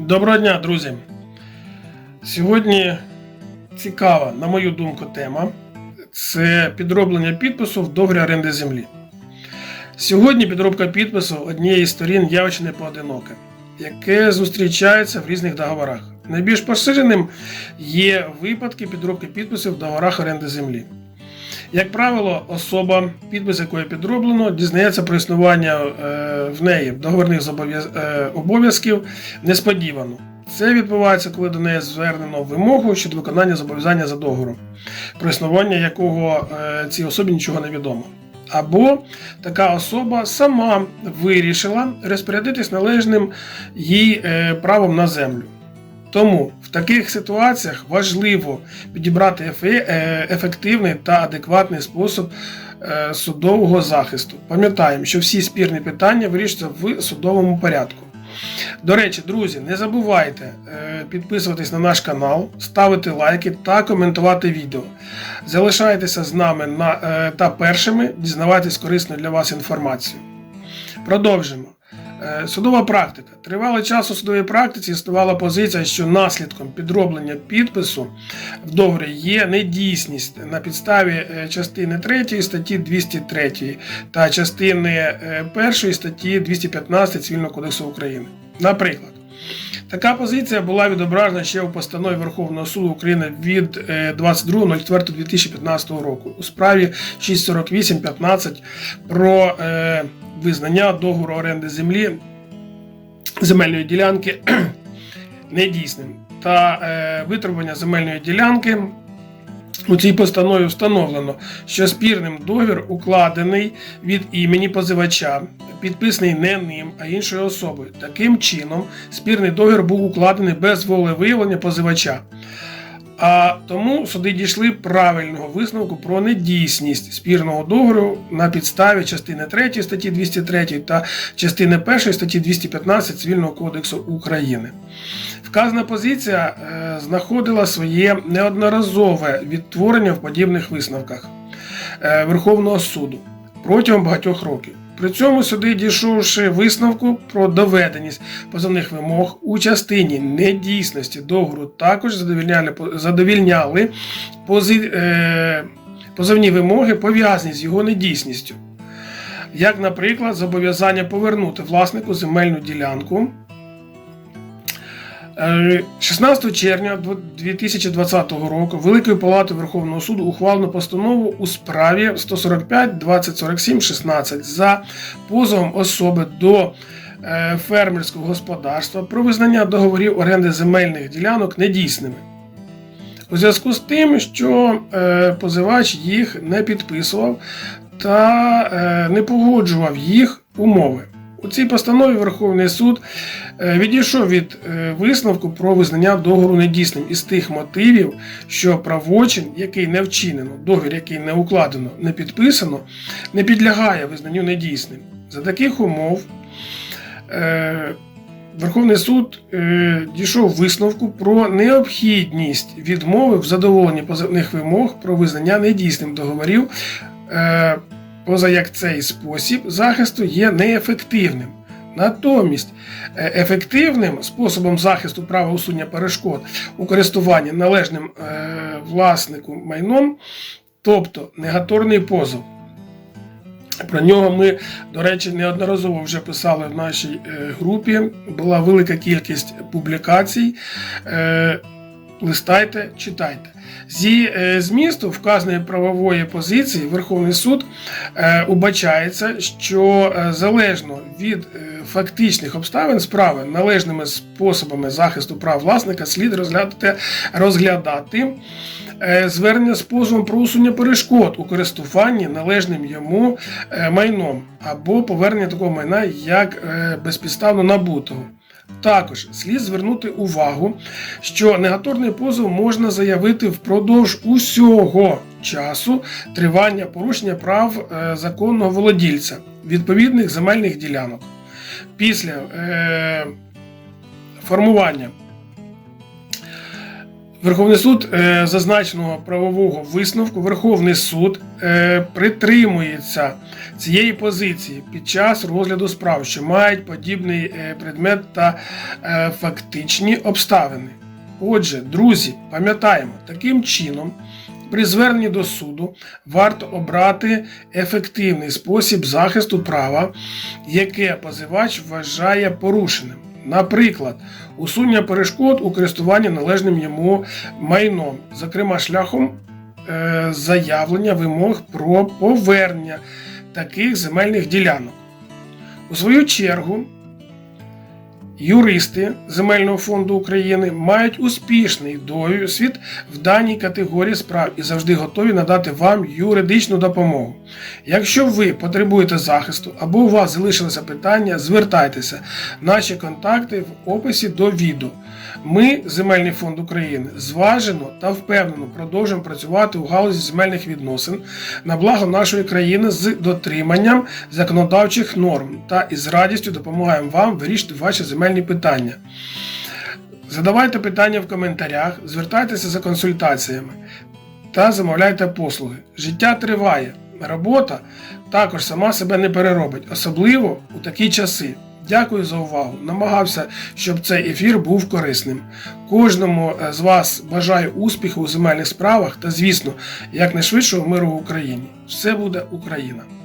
Доброго дня, друзі! Сьогодні цікава, на мою думку, тема це підроблення підпису в договорі оренди землі. Сьогодні підробка підпису однієї з сторін явище не поодиноке, яке зустрічається в різних договорах. Найбільш поширеним є випадки підробки підписів в договорах оренди землі. Як правило, особа, підпис якої підроблено, дізнається про існування е, в неї договірних е, обов'язків несподівано. Це відбувається, коли до неї звернено вимогу щодо виконання зобов'язання за договором, про існування якого е, цій особі нічого не відомо. Або така особа сама вирішила розпорядитись належним їй правом на землю. Тому в таких ситуаціях важливо підібрати е, ефективний та адекватний спосіб е, судового захисту. Пам'ятаємо, що всі спірні питання вирішуються в судовому порядку. До речі, друзі, не забувайте е, підписуватись на наш канал, ставити лайки та коментувати відео. Залишайтеся з нами на, та першими дізнавайтесь корисну для вас інформацію. Продовжимо. Е, Судова практика. Тривалий час у судовій практиці існувала позиція, що наслідком підроблення підпису в договорі є недійсність на підставі е, частини 3 статті 203 та частини 1 статті 215 Цивільного кодексу України. Наприклад, така позиція була відображена ще у постанові Верховного суду України від е, 22.04.2015 року у справі 648.15 про е, визнання договору оренди землі земельної ділянки недійсним та е, витребування земельної ділянки. У цій постанові встановлено, що спірним договір укладений від імені позивача, підписаний не ним, а іншою особою. Таким чином, спірний договір був укладений без волевиявлення позивача. А тому суди дійшли правильного висновку про недійсність спірного договору на підставі частини 3 статті 203 та частини 1 статті 215 Цивільного кодексу України. Вказана позиція е, знаходила своє неодноразове відтворення в подібних висновках е, Верховного суду протягом багатьох років. При цьому сюди дійшовши висновку про доведеність позовних вимог у частині недійсності договору, також задовільняли, задовільняли пози, е, позовні вимоги, пов'язані з його недійсністю. Як, наприклад, зобов'язання повернути власнику земельну ділянку. Е, 16 червня 2020 року Великою Палатою Верховного суду ухвалено постанову у справі 145 2047 16 за позовом особи до е, фермерського господарства про визнання договорів оренди земельних ділянок недійсними. У зв'язку з тим, що е, позивач їх не підписував та е, не погоджував їх умови. У цій постанові Верховний суд е, відійшов від е, висновку про визнання договору недійсним із тих мотивів, що правочин, який не вчинено, договір, який не укладено, не підписано, не підлягає визнанню недійсним. За таких умов е, Верховний суд дійшов висновку про необхідність відмови в задоволенні позивних вимог про визнання недійсним договорів. Поза як цей спосіб захисту є неефективним. Натомість е, ефективним способом захисту права усунення перешкод у користуванні належним е, власнику майном, тобто негаторний позов. Про нього ми, до речі, неодноразово вже писали в нашій е, групі. Була велика кількість публікацій. Листайте, читайте. Зі е, змісту вказаної правової позиції Верховний суд е, убачається, що е, залежно від фактичних обставин справи належними способами захисту прав власника слід розглядати, розглядати звернення з позовом про усунення перешкод у користуванні належним йому майном або повернення такого майна як безпідставно набутого. Також слід звернути увагу, що негаторний позов можна заявити впродовж усього часу тривання порушення прав е, законного володільця відповідних земельних ділянок. Після е, формування Верховний суд е, зазначеного правового висновку, Верховний суд е, притримується цієї позиції під час розгляду справ, що мають подібний е, предмет та фактичні обставини. Отже, друзі, пам'ятаємо, таким чином, при зверненні до суду варто обрати ефективний спосіб захисту права, яке позивач вважає порушеним. Наприклад, усунення перешкод у користуванні належним йому майном, зокрема шляхом е, заявлення вимог про повернення таких земельних ділянок. У свою чергу, юристи Земельного фонду України мають успішний досвід в даній категорії справ і завжди готові надати вам юридичну допомогу. Якщо ви потребуєте захисту або у вас залишилися питання, звертайтеся. Наші контакти в описі до відео. Ми, Земельний фонд України, зважено та впевнено продовжуємо працювати у галузі земельних відносин на благо нашої країни з дотриманням законодавчих норм та із радістю допомагаємо вам вирішити ваші земельні питання. Задавайте питання в коментарях, звертайтеся за консультаціями та замовляйте послуги. Життя триває. Робота також сама себе не переробить, особливо у такі часи. Дякую за увагу. Намагався, щоб цей ефір був корисним. Кожному е, з вас бажаю успіху у земельних справах та, звісно, якнайшвидшого миру в Україні. Все буде Україна!